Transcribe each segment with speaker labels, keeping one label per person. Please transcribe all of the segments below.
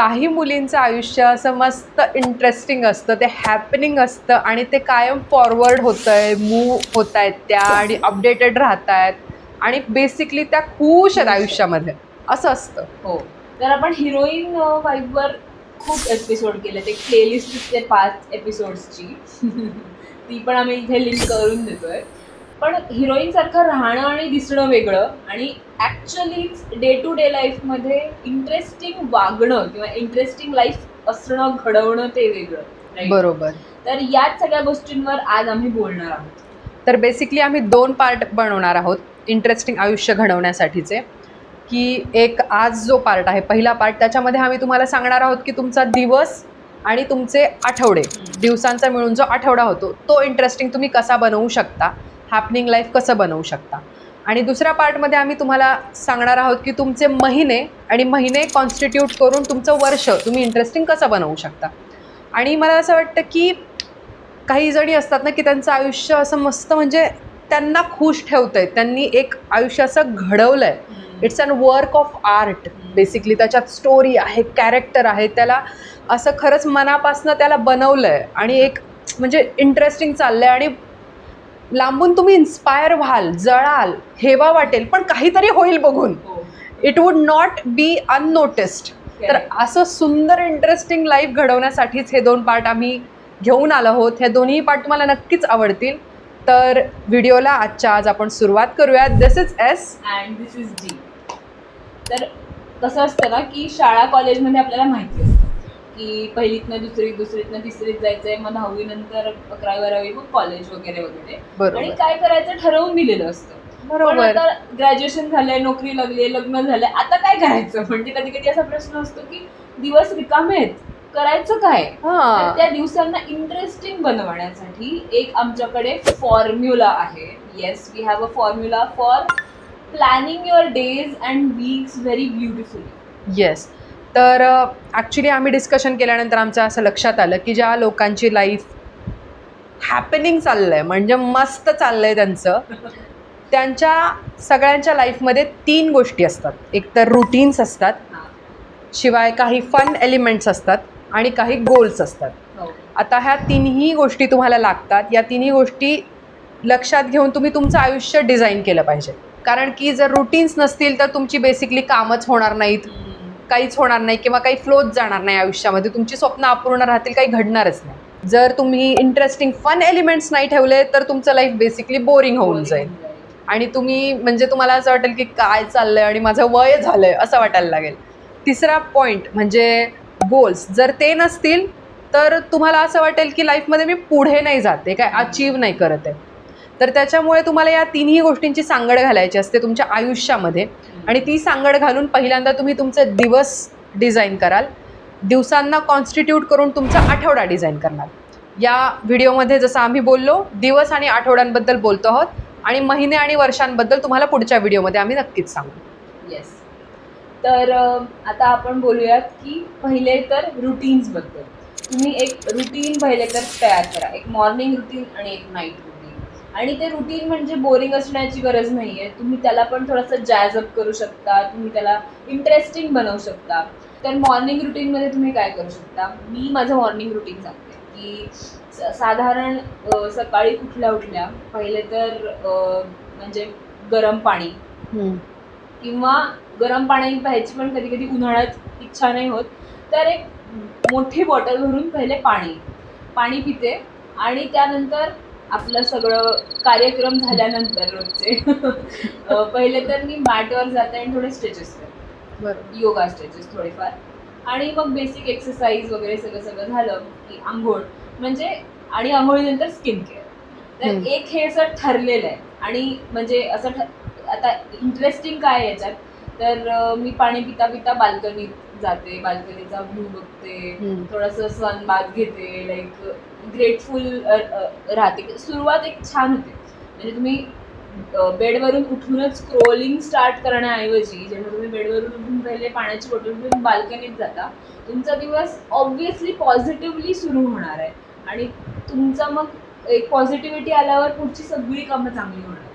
Speaker 1: काही मुलींचं आयुष्य असं मस्त इंटरेस्टिंग असतं ते हॅपनिंग असतं आणि ते कायम फॉरवर्ड होतं आहे मूव होत आहेत त्या आणि अपडेटेड राहत आहेत आणि बेसिकली त्या खुश आहेत आयुष्यामध्ये. असं असतं.
Speaker 2: हो. तर आपण हिरोईन वाईफवर खूप एपिसोड केले ते प्लेलिस्ट ते पाच एपिसोड्सची ती पण आम्ही इथे लिंक करून देतोय. पण हिरोईन सारखं राहणं आणि दिसणं वेगळं आणि ॲक्च्युलीच डे टू डे लाईफमध्ये इंटरेस्टिंग वागणं किंवा इंटरेस्टिंग लाईफ असणं घडवणं ते वेगळं?
Speaker 1: बरोबर.
Speaker 2: तर याच सगळ्या गोष्टींवर आज आम्ही बोलणार आहोत.
Speaker 1: तर बेसिकली आम्ही दोन पार्ट बनवणार आहोत इंटरेस्टिंग आयुष्य घडवण्यासाठीचे. की एक आज जो पार्ट आहे पहिला पार्ट त्याच्यामध्ये आम्ही तुम्हाला सांगणार आहोत की तुमचा दिवस आणि तुमचे आठवडे दिवसांचा मिळून जो आठवडा होतो तो इंटरेस्टिंग तुम्ही कसा बनवू शकता हॅपनिंग लाईफ कसं बनवू शकता? आणि दुसऱ्या पार्टमध्ये आम्ही तुम्हाला सांगणार आहोत की तुमचे महिने आणि महिने कॉन्स्टिट्यूट करून तुमचं वर्ष तुम्ही इंटरेस्टिंग कसं बनवू शकता. आणि मला असं वाटतं की काही जणी असतात ना की त्यांचं आयुष्य असं मस्त म्हणजे त्यांना खुश ठेवतं आहे त्यांनी एक आयुष्य असं घडवलं आहे it's an work of art basically त्याच्यात स्टोरी आहे कॅरेक्टर आहे. त्याला असं खरंच मनापासनं त्याला बनवलं आहे आणि एक म्हणजे इंटरेस्टिंग चाललं आहे आणि लांबून तुम्ही इन्स्पायर व्हाल जळाल हेवा वाटेल पण काहीतरी होईल बघून. It would not be unnoticed तर असं सुंदर इंटरेस्टिंग लाईफ घडवण्यासाठीच हे दोन पार्ट आम्ही घेऊन आलो आहोत. हे दोन्ही पार्ट तुम्हाला नक्कीच आवडतील. तर व्हिडिओला आजच्या आज आपण सुरुवात करूया this is S
Speaker 2: and this is G तर कसं असतं ना की शाळा कॉलेजमध्ये आपल्याला माहिती असतं. की पहिलीतनं दुसरीत दुसरीतनं तिसरीत जायचंय मग दहावी नंतर अकरावी बारावी मग कॉलेज वगैरे वगैरे. आणि काय करायचं ठरवून दिलेलं असतं.
Speaker 1: बरोबर.
Speaker 2: आता ग्रॅज्युएशन झालंय नोकरी लागली लग्न झालंय आता काय करायचं? म्हणजे कधी कधी असा प्रश्न असतो की दिवस रिकामे आहेत करायचं काय? त्या दिवसांना इंटरेस्टिंग बनवण्यासाठी एक आमच्याकडे फॉर्म्युला आहे. Yes we have a formula for planning your days and weeks very beautifully
Speaker 1: yes तर ॲक्च्युली आम्ही डिस्कशन केल्यानंतर आमचं असं लक्षात आलं की ज्या लोकांची लाईफ हॅपनिंग चाललं आहे म्हणजे मस्त चाललं आहे त्यांचं त्यांच्या सगळ्यांच्या लाईफमध्ये तीन गोष्टी असतात. एक तर रुटीन्स असतात शिवाय काही फन एलिमेंट्स असतात आणि काही गोल्स असतात.
Speaker 2: हो.
Speaker 1: आता ह्या तिन्ही गोष्टी तुम्हाला लागतात. या तिन्ही गोष्टी लक्षात घेऊन तुम्ही तुमचं आयुष्य डिझाईन केलं पाहिजे. कारण की जर रुटीन्स नसतील तर तुमची बेसिकली कामच होणार नाहीत. काहीच होणार नाही किंवा काही फ्लोच जाणार नाही आयुष्यामध्ये. तुमची स्वप्न अपूर्ण राहतील काही घडणारच नाही. जर तुम्ही इंटरेस्टिंग फन एलिमेंट्स नाही ठेवले तर तुमचं लाईफ बेसिकली बोरिंग होऊन जाईल. आणि तुम्ही म्हणजे तुम्हाला असं वाटेल की काय चाललंय आणि माझं वय झालंय असं वाटायला लागेल. तिसरा पॉईंट म्हणजे गोल्स जर ते नसतील तर तुम्हाला असं वाटेल की लाईफमध्ये मी पुढे नाही जाते काय अचीव नाही करत आहे. तर त्याच्यामुळे तुम्हाला या तिन्ही गोष्टींची सांगड घालायची असते तुमच्या आयुष्यामध्ये. आणि ती सांगड घालून पहिल्यांदा तुम्ही तुमचे दिवस डिझाईन कराल. दिवसांना कॉन्स्टिट्यूट करून तुमचा आठवडा डिझाईन करणार. या व्हिडिओमध्ये जसं आम्ही बोललो दिवस आणि आठवड्यांबद्दल बोलतो आहोत. आणि महिने आणि वर्षांबद्दल तुम्हाला पुढच्या व्हिडिओमध्ये आम्ही नक्कीच सांगू.
Speaker 2: येस तर आता आपण बोलूयात की पहिले तर रुटीन्सबद्दल तुम्ही एक रुटीन पहिले तर तयार करा. एक मॉर्निंग रुटीन आणि एक नाईट रुटीन आणि ते रुटीन म्हणजे बोरिंग असण्याची गरज नाही आहे तुम्ही त्याला पण थोडंसं जॅज अप करू शकता. तुम्ही त्याला इंटरेस्टिंग बनवू शकता. तर मॉर्निंग रुटीनमध्ये तुम्ही काय करू शकता? मी माझं मॉर्निंग रुटीन सांगते की साधारण सकाळी उठल्या उठल्या पहिले तर म्हणजे गरम पाणी. किंवा गरम पाणी प्यायची पण कधी कधी उन्हाळ्यात इच्छा नाही होत. तर एक मोठी बॉटल भरून पहिले पाणी. पाणी पिते आणि त्यानंतर आपलं सगळं कार्यक्रम झाल्यानंतर रोजचे. पहिले तर मी मॅटवर जाते आणि थोडे स्ट्रेचेस करते.
Speaker 1: बरोबर
Speaker 2: योगा स्ट्रेचेस थोडेफार. आणि मग बेसिक एक्सरसाइज वगैरे सगळं सगळं झालं की आंघोळ. म्हणजे आणि आंघोळीनंतर स्किन केअर तर. एक हे असं ठरलेलं आहे. आणि म्हणजे असं आता इंटरेस्टिंग काय याच्यात? तर मी पाणी पिता पिता बाल्कनीत जाते बाल्कनीचा व्ह्यू बघते. थोडंसं सन बाथ घेते लाईक ग्रेटफुल राहते. सुरुवात एक छान होते. म्हणजे तुम्ही बेडवरून उठूनच स्क्रोलिंग स्टार्ट करण्याऐवजी जेव्हा तुम्ही बेडवरून उठून पहिले पाण्याची बॉटल घेऊन बाल्कनीत जाता तुमचा दिवस ऑब्व्हियसली पॉझिटिव्हली सुरू होणार आहे. आणि तुमचा मग एक पॉझिटिव्हिटी आल्यावर पुढची सगळी कामं चांगली होणार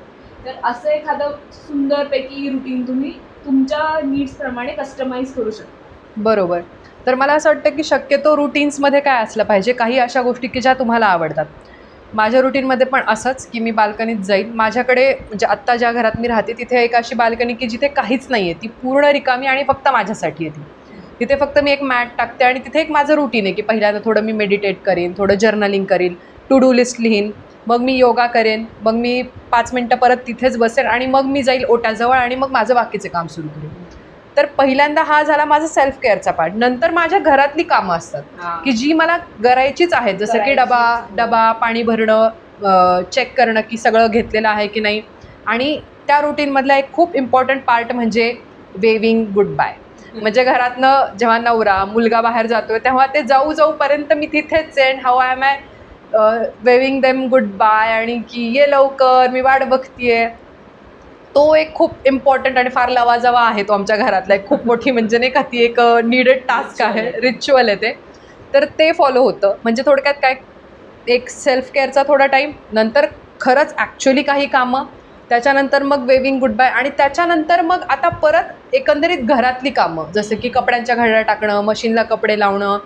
Speaker 2: तर असं एखादं सुंदरपैकी रुटीन तुम्ही तुमच्या नीड्सप्रमाणे कस्टमाइज करू शकता.
Speaker 1: बरोबर. तर मला असं वाटतं की शक्यतो रुटीन्समध्ये काय असलं पाहिजे? काही अशा गोष्टी की ज्या तुम्हाला आवडतात. माझ्या रुटीनमध्ये पण असंच की मी बाल्कनीत जाईल माझ्याकडे म्हणजे आत्ता ज्या घरात मी राहते तिथे एक अशी बाल्कनी की जिथे काहीच नाही आहे ती पूर्ण रिकामी आणि फक्त माझ्यासाठी आहे ती. तिथे फक्त मी एक मॅट टाकते आणि तिथे एक माझं रुटीन आहे की पहिल्यांदा थोडं मी मेडिटेट करेन थोडं जर्नलिंग करेन टू डू लिस्ट लिहीन मग मी योगा करेन मग मी पाच मिनटं परत तिथेच बसेन आणि मग मी जाईल ओट्याजवळ आणि मग माझं बाकीचे काम सुरू करेन. तर पहिल्यांदा हा झाला माझा सेल्फ केअरचा पार्ट नंतर माझ्या घरातली कामं असतात. की जी मला करायचीच आहेत. जसं की डबा. डबा पाणी भरणं चेक करणं की सगळं घेतलेलं आहे की नाही. आणि त्या रुटीनमधला एक खूप इम्पॉर्टंट पार्ट म्हणजे वेविंग गुड बाय म्हणजे घरातनं जेव्हा नवरा मुलगा बाहेर जातोय तेव्हा ते जाऊ जाऊपर्यंत मी तिथेच आहे. How I I waving them goodbye आणि की ये लवकर मी वाट बघतीये. तो एक खूप इम्पॉर्टंट आणि फार लवाजवा आहे तो आमच्या घरातला. एक खूप मोठी म्हणजे नाही का ती एक नीडेड टास्क आहे. रिच्युअल आहे. ते. तर ते फॉलो होतं. म्हणजे थोडक्यात काय एक सेल्फ केअरचा थोडा टाईम नंतर खरंच ॲक्च्युली काही कामं त्याच्यानंतर मग वेविंग गुड बाय आणि त्याच्यानंतर मग आता परत एकंदरीत घरातली कामं. जसं की कपड्यांच्या घड्या टाकणं मशीनला कपडे लावणं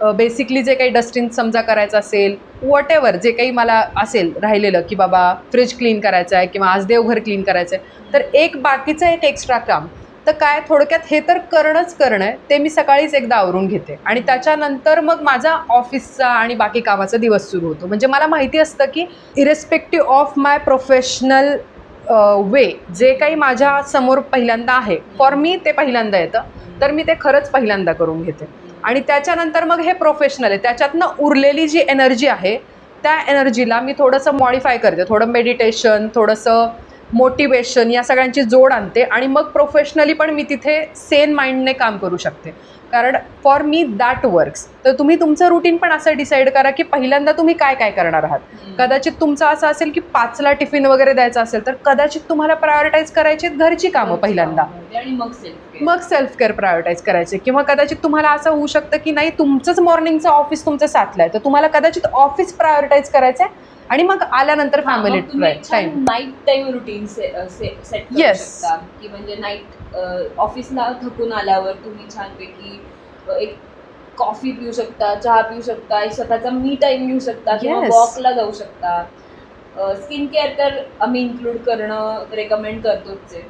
Speaker 1: बेसिकली जे काही डस्टिंग समजा करायचं असेल वॉट एव्हर जे काही मला असेल राहिलेलं की बाबा फ्रीज क्लीन करायचं आहे किंवा आज देवघर क्लीन करायचं आहे तर एक बाकीचं एक एक्स्ट्रा काम. तर काय थोडक्यात हे तर करणंच करणं आहे ते मी सकाळीच एकदा आवरून घेते. आणि त्याच्यानंतर मग माझा ऑफिसचा आणि बाकी कामाचा दिवस सुरू होतो. म्हणजे मला माहिती असतं की irrespective of my professional way जे काही माझ्यासमोर पहिल्यांदा आहे फॉर मी ते पहिल्यांदा येतं तर मी ते खरंच पहिल्यांदा करून घेते. आणि त्याच्यानंतर मग हे प्रोफेशनल आहे. त्याच्यातनं उरलेली जी एनर्जी आहे त्या एनर्जीला मी थोडंसं मॉडिफाय करते. थोडं मेडिटेशन थोडंसं मोटिवेशन या सगळ्यांची जोड आणते आणि मग प्रोफेशनली पण मी तिथे सेन माइंडने काम करू शकते. कारण फॉर मी दॅट वर्क्स तर तुम्ही तुमचं रुटीन पण असं डिसाईड करा की पहिल्यांदा तुम्ही काय काय करणार आहात. कदाचित तुमचं असं असेल की पाचला टिफिन वगैरे द्यायचा असेल तर कदाचित तुम्हाला प्रायोरिटाईज करायची घरची कामं पहिल्यांदा.
Speaker 2: आणि मग सेल्फ
Speaker 1: मग सेल्फ केअर प्रायोरिटाईज करायचे. किंवा कदाचित तुम्हाला असं होऊ शकतं की नाही तुमचंच मॉर्निंगचं ऑफिस तुमचं सातला आहे. तर तुम्हाला कदाचित ऑफिस प्रायोरिटाईज करायचं आहे आणि मग आल्यानंतर family time
Speaker 2: night time routine set. शकता. की म्हणजे नाईट ऑफिसला थकून आल्यावर तुम्ही छानपैकी एक कॉफी पिऊ शकता चहा पिऊ शकता स्वतःचा मी टाइम घेऊ शकता किंवा. वॉकला जाऊ शकता. स्किन केअर तर आम्ही इन्क्लूड करणं रेकमेंड करतोच आहे.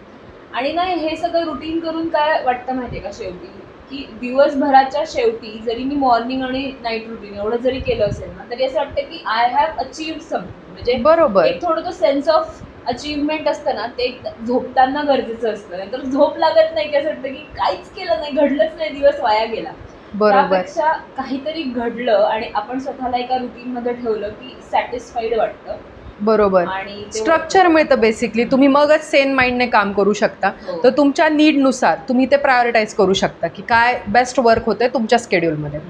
Speaker 2: आणि नाही हे सगळं रुटीन करून काय वाटतं माहितीये का शेवटी? की दिवसभराच्या शेवटी जरी मी मॉर्निंग आणि नाईट रुटीन एवढं जरी केलं असेल ना तरी असं वाटतं की आय हॅव अचीव्ड समथिंग म्हणजे
Speaker 1: बरोबर.
Speaker 2: एक थोडं तो सेन्स ऑफ अचीवमेंट असतं ना ते झोपताना गरजेचं असतं. नंतर झोप लागत नाही की असं वाटतं की काहीच केलं नाही घडलंच नाही दिवस वाया गेला.
Speaker 1: बरोबर.
Speaker 2: त्यापेक्षा काहीतरी घडलं आणि आपण स्वतःला एका रुटीन मध्ये ठेवलं की सॅटिस्फाईड वाटतं.
Speaker 1: बरोबर.
Speaker 2: आणि ते-
Speaker 1: स्ट्रक्चर मिळतं बेसिकली तुम्ही मगच सेन माइंडने काम करू शकता.
Speaker 2: हो.
Speaker 1: तर तुमच्या नीडनुसार तुम्ही ते प्रायोरिटाईज करू शकता की काय बेस्ट वर्क होतंय तुमच्या स्केड्यूलमध्ये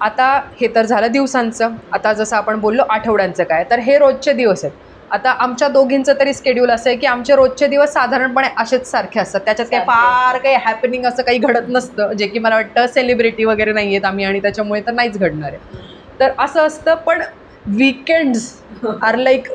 Speaker 1: आता हे तर झालं दिवसांचं. आता जसं आपण बोललो आठवड्यांचं काय तर हे रोजचे दिवस आहेत. आता आमच्या दोघींचं तरी स्केड्यूल असं आहे की आमचे रोजचे दिवस साधारणपणे असेच सारखे असतात. त्याच्यात काही
Speaker 2: सारखे
Speaker 1: फार काही हॅपनिंग असं काही घडत नसतं जे की मला वाटतं सेलिब्रिटी वगैरे नाही आहेत आम्ही आणि त्याच्यामुळे तर नाहीच घडणार आहे. तर असं असतं पण weekends are like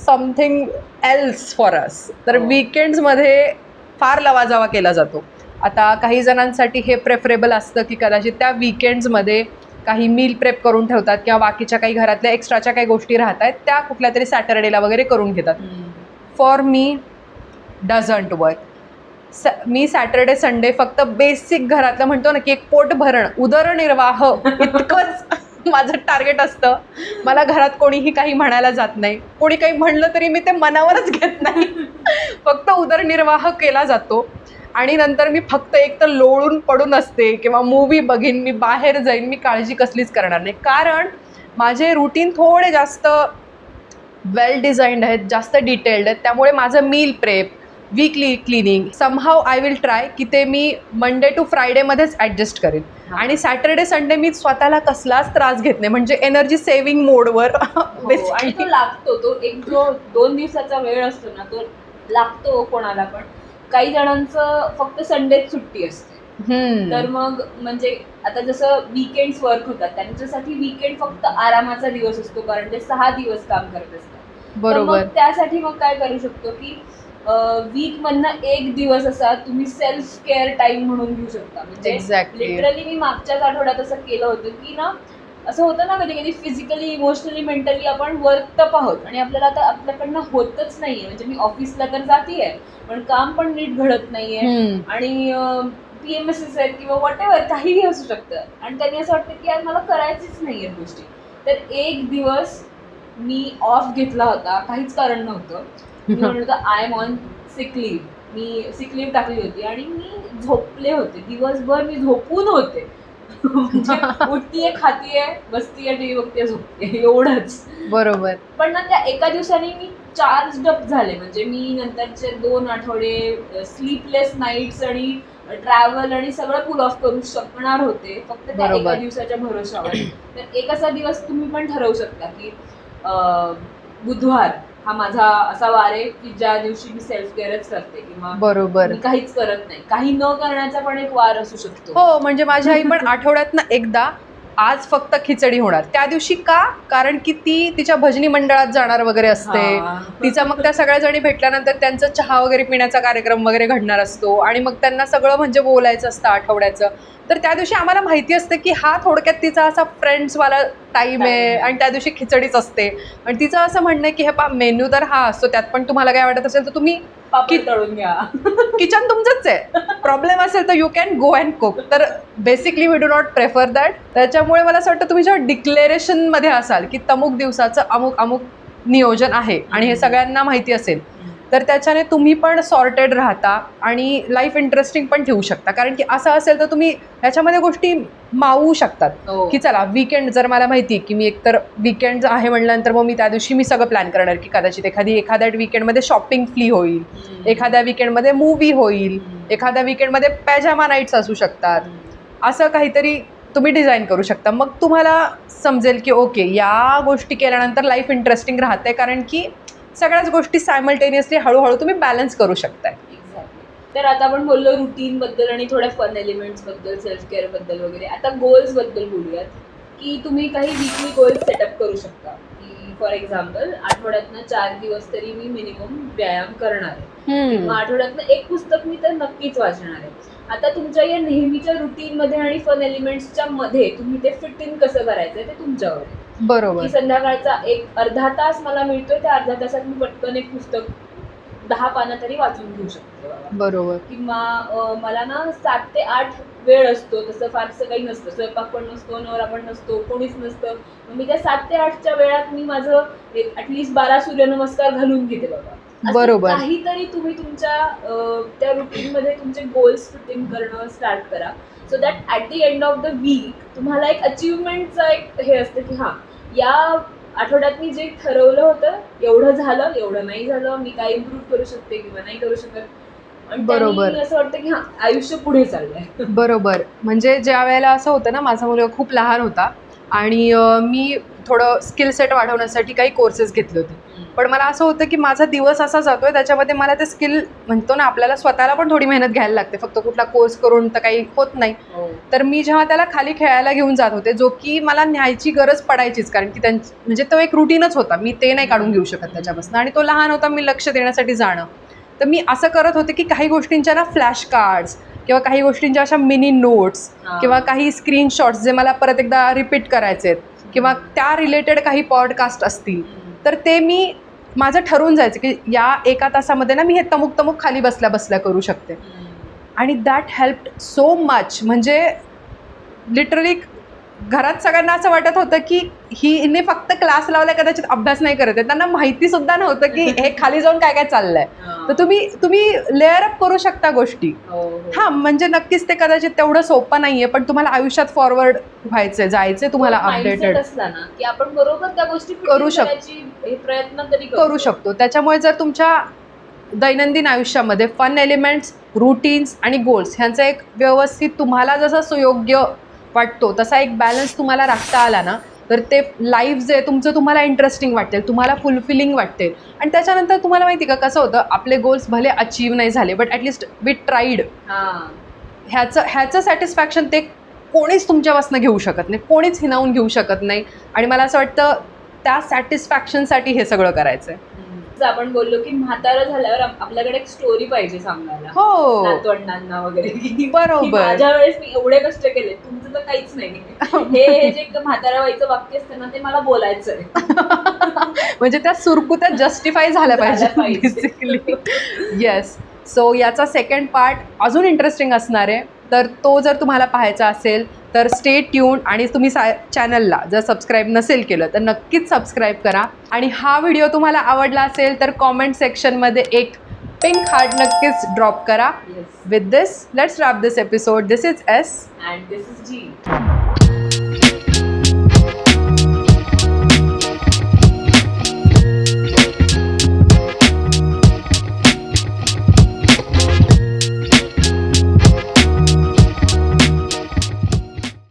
Speaker 1: something else for us तर
Speaker 2: हो.
Speaker 1: विकेंड्समध्ये फार लवाजवा केला जातो. आता काही जणांसाठी हे प्रेफरेबल असतं की कदाचित त्या विकेंड्समध्ये काही मील प्रेप करून ठेवतात किंवा बाकीच्या काही घरातल्या एक्स्ट्राच्या काही गोष्टी राहत आहेत त्या कुठल्या तरी सॅटर्डेला वगैरे करून घेतात. फॉर मी डझंट वर्क स मी सॅटर्डे संडे फक्त बेसिक घरातलं म्हणतो ना की एक पोट भरण उदरनिर्वाह इतकंच माझं टार्गेट असतं. मला घरात कोणीही काही म्हणायला जात नाही. कोणी काही म्हणलं तरी मी ते मनावरच घेत नाही. फक्त उदरनिर्वाह केला जातो. आणि नंतर मी फक्त एक तर लोळून पडून असते किंवा मूवी बघीन मी बाहेर जाईन मी काळजी कसलीच करणार नाही. कारण माझे रुटीन थोडे जास्त वेल डिझाईन्ड आहेत जास्त डिटेल्ड आहेत. त्यामुळे माझं meal prep weekly cleaning somehow I will try की ते मी मंडे टू फ्रायडेमध्येच ॲडजस्ट करेन. आणि सॅटर्डे संडे मी स्वतःला कसलाच त्रास घेत नाही. म्हणजे एनर्जी सेव्हिंग मोडवर.
Speaker 2: हो, आणि तो लागतो. तो एक जो दोन दिवसाचा वेळ असतो ना तो लागतो कोणाला पण. काही जणांचं फक्त संडेच सुट्टी असते. तर मग म्हणजे आता जसं विकेंड्स वर्क होतात त्यांच्यासाठी विकेंड फक्त आरामाचा दिवस असतो कारण ते सहा दिवस काम करत असतात.
Speaker 1: बरोबर.
Speaker 2: त्यासाठी मग काय करू शकतो की वीक मधनं एक दिवस असा तुम्ही सेल्फ केअर टाइम म्हणून घेऊ शकता. म्हणजे
Speaker 1: एक्झॅक्टली
Speaker 2: लिटरली मी मागच्याच आठवड्यात असं केलं होतं की ना असं होतं ना कधी कधी फिजिकली इमोशनली मेंटली आपण वर्क अप आहोत आणि आपल्याला आता आपल्याकडनं होतच नाहीये. म्हणजे मी ऑफिसला तर जातीये पण काम पण नीट घडत नाहीये आणि पी एम एस एस आहेत किंवा वॉट एव्हर काहीही असू शकतं. आणि त्यांनी असं वाटतं की यार मला करायचीच नाही आहेत गोष्टी. तर एक दिवस मी ऑफ घेतला होता काहीच कारण नव्हतं. मी म्हणलं होतं I am on sick leave me sick leave टाकली होती आणि मी झोपले होते. दिवसभर मी झोपून होते. म्हणजे उठतीये खातीये बसतीये टीव्ही बघते झोपते एवढंच.
Speaker 1: बरोबर.
Speaker 2: पण ना त्या एका दिवसाने मी चार्ज अप झाले. म्हणजे मी नंतरचे दोन आठवडे स्लीपलेस नाईट्स आणि ट्रॅव्हल आणि सगळं पुल ऑफ करू शकणार होते. फक्त त्या. एका दिवसाच्या भरोशावर तर एक असा दिवस तुम्ही पण ठरवू शकता की बुधवार हा माझा असा वार आहे की ज्या दिवशी मी सेल्फ केअरच करते किंवा
Speaker 1: बरोबर.
Speaker 2: मी काहीच करत नाही. काही न करण्याचा पण एक वार असू शकतो.
Speaker 1: हो म्हणजे माझी आई पण आठवड्यातनं एकदा आज फक्त खिचडी होणार. त्या दिवशी का? कारण की ती तिच्या भजनी मंडळात जाणार वगैरे असते. तिचा मग त्या सगळ्या जणी भेटल्यानंतर त्यांचं चहा वगैरे पिण्याचा कार्यक्रम वगैरे घडणार असतो. आणि मग त्यांना सगळं म्हणजे बोलायचं असतं आठवड्याचं. तर त्या दिवशी आम्हाला माहिती असते की हा थोडक्यात तिचा असा फ्रेंड्सवाला टाईम आहे. आणि त्या दिवशी खिचडीच असते. आणि तिचं असं म्हणणं आहे की हे पा मेन्यू तर हा असतो त्यात पण तुम्हाला काय वाटत असेल तर तुम्ही
Speaker 2: पापड तळून घ्या.
Speaker 1: किचन तुमचंच आहे. प्रॉब्लेम असेल तर you can go and cook तर basically we do not prefer that त्याच्यामुळे मला असं वाटतं तुम्ही जेव्हा डिक्लेरेशनमध्ये असाल की तमुक दिवसाचं अमुक अमुक नियोजन आहे आणि हे सगळ्यांना माहिती असेल तर त्याच्याने तुम्ही पण सॉर्टेड राहता आणि लाईफ इंटरेस्टिंग पण ठेवू शकता कारण की असं असेल तर तुम्ही ह्याच्यामध्ये गोष्टी मावू शकतात
Speaker 2: हो.
Speaker 1: की चला वीकेंड जर मला माहिती आहे की मी एकतर वीकेंड आहे म्हणल्यानंतर मग मी त्या दिवशी मी सगळं प्लॅन करणार की कदाचित एखादी एखाद्या वीकेंडमध्ये शॉपिंग फ्ली होईल. एखाद्या विकेंडमध्ये मूवी होईल. एखाद्या विकेंडमध्ये पॅजामा नाईट्स असू शकतात. असं काहीतरी तुम्ही डिझाईन करू शकता मग तुम्हाला समजेल की ओके या गोष्टी केल्यानंतर लाईफ इंटरेस्टिंग राहते कारण की सगळ्याच गोष्टी सायमल्टेनियसली हळूहळू तुम्ही बॅलन्स करू शकताय.
Speaker 2: तर आता आपण बोललो रुटीन बद्दल आणि थोड्या फन एलिमेंट्सबद्दल सेल्फ केअरबद्दल वगैरे. आता गोल्सबद्दल बोलूयात. की तुम्ही काही वीकली गोल्स सेटअप करू शकता. की फॉर एक्झाम्पल आठवड्यातनं चार दिवस तरी मी मिनिमम व्यायाम करणार आहे. मग आठवड्यातनं एक पुस्तक मी तर नक्कीच वाचणार आहे. आता तुमच्या या नेहमीच्या रुटीन मध्ये आणि फन एलिमेंट्सच्या मध्ये तुम्ही ते फिट इन कसं करायचं ते तुमच्यावर आहे.
Speaker 1: बरोबर.
Speaker 2: की संध्याकाळचा एक अर्धा तास मला मिळतोय त्या अर्ध्या तासात मी पटकन एक पुस्तक दहा पानं तरी वाचून घेऊ शकते बाबा
Speaker 1: बरोबर.
Speaker 2: किंवा अं, मला ना सात ते आठ वेळ असतो तसं फारसं काही नसतं. स्वयंपाक पण नसतो नवरा पण नसतो कोणीच नसतं. मग मी त्या सात ते आठच्या वेळात मी माझं ऍटलिस्ट बारा सूर्यनमस्कार घालून घेते बाबा असं
Speaker 1: बरोबर.
Speaker 2: काहीतरी तुम्ही तुमच्या अं, त्या रुटीन मध्ये तुमचे गोल्स फिटिंग करणं स्टार्ट करा. So that at the end of the week तुम्हाला एक अचिव्हमेंटचं एक हे असतं की हां या आठवड्यात मी जे ठरवलं होतं एवढं झालं एवढं नाही झालं मी काय इम्प्रूव्ह करू शकते किंवा नाही करू शकत.
Speaker 1: बरोबर.
Speaker 2: असं वाटतं की हां आयुष्य पुढे चाललंय.
Speaker 1: बरोबर. म्हणजे ज्या वेळेला असं होतं ना माझा मुलगा खूप लहान होता आणि मी थोडं स्किल सेट वाढवण्यासाठी काही कोर्सेस घेतले होते. पण मला असं होतं की माझा दिवस असा जातोय त्याच्यामध्ये मला ते स्किल म्हणतो ना आपल्याला स्वतःला पण थोडी मेहनत घ्यायला लागते. फक्त कुठला कोर्स करून तर काही होत नाही.
Speaker 2: हो.
Speaker 1: तर मी जेव्हा त्याला खाली खेळायला घेऊन जात होते जो की मला न्यायची गरज पडायचीच कारण की त्यांची म्हणजे तो एक रुटीनच होता. मी ते नाही काढून घेऊ शकत त्याच्यापासून. आणि तो लहान होता मी लक्ष देण्यासाठी जाणं. तर मी असं करत होते की काही गोष्टींच्या ना फ्लॅश कार्ड्स किंवा काही गोष्टींच्या अशा मिनी नोट्स. किंवा काही स्क्रीनशॉट्स जे मला परत एकदा रिपीट करायचे आहेत. किंवा त्या रिलेटेड काही पॉडकास्ट असतील तर ते मी माझं ठरवून जायचं की या एका तासामध्ये ना मी हे तमुक तमुक खाली बसल्या बसल्या करू शकते. आणि दॅट हेल्प सो मच म्हणजे लिटरली घरात सगळ्यांना असं वाटत होतं की ही हिने फक्त क्लास लावलाय कदाचित अभ्यास नाही करत आहे. त्यांना माहिती सुद्धा नव्हतं की हे खाली जाऊन काय काय चाललंय. तर तुम्ही तुम्ही लेअर अप करू शकता गोष्टी.
Speaker 2: हो,
Speaker 1: हां. म्हणजे नक्कीच ते कदाचित तेवढं सोपं नाहीये पण तुम्हाला आयुष्यात फॉरवर्ड व्हायचंय जायचंय तुम्हाला अपडेटेड
Speaker 2: ना की आपण बरोबर त्या गोष्टी
Speaker 1: करू
Speaker 2: in
Speaker 1: शक-
Speaker 2: करायची हे प्रयत्न तरी
Speaker 1: करू शकतो. त्याच्यामुळे जर तुमच्या दैनंदिन आयुष्यामध्ये फन एलिमेंट्स रुटीन्स आणि गोल्स ह्यांचं एक व्यवस्थित तुम्हाला जसं सुयोग्य वाटतो. तसा एक बॅलन्स तुम्हाला राखता आला ना तर ते लाईफ जे तुमचं तुम्हाला इंटरेस्टिंग वाटेल तुम्हाला फुलफिलिंग वाटेल. आणि त्याच्यानंतर तुम्हाला माहिती का कसं होतं आपले गोल्स भले अचीव नाही झाले बट ॲटलिस्ट वी ट्राईड
Speaker 2: हा.
Speaker 1: ह्याचं ह्याचं सॅटिस्फॅक्शन ते कोणीच तुमच्यापासून घेऊ शकत नाही कोणीच हिनावून घेऊ शकत नाही. आणि मला असं वाटतं त्या सॅटिस्फॅक्शनसाठी हे सगळं करायचं आहे
Speaker 2: आपण बोललो की म्हातारं झाल्यावर आप- आपल्याकडे एक स्टोरी पाहिजे सांगायला.
Speaker 1: हो.
Speaker 2: नातवंडांना वगैरे.
Speaker 1: बरोबर.
Speaker 2: माझ्या वेळेस मी एवढे कष्ट केले तुमचं तर काहीच नाही. हे हे जे म्हातारा बाईचं वाक्य असतं ना ते मला बोलायचंय.
Speaker 1: म्हणजे त्या सुरकुत्या जस्टिफाय झाल्या पाहिजे. बेसिकली येस सो याचा सेकंड पार्ट अजून इंटरेस्टिंग असणार आहे. तर तो जर तुम्हाला पाहायचा असेल तर स्टे ट्यून आणि तुम्ही सा चॅनलला जर सबस्क्राईब नसेल केलं तर नक्कीच सबस्क्राईब करा. आणि हा व्हिडिओ तुम्हाला आवडला असेल तर कॉमेंट सेक्शनमध्ये एक पिंक हार्ट नक्कीच ड्रॉप करा. With this let's wrap this episode this is S
Speaker 2: and this is G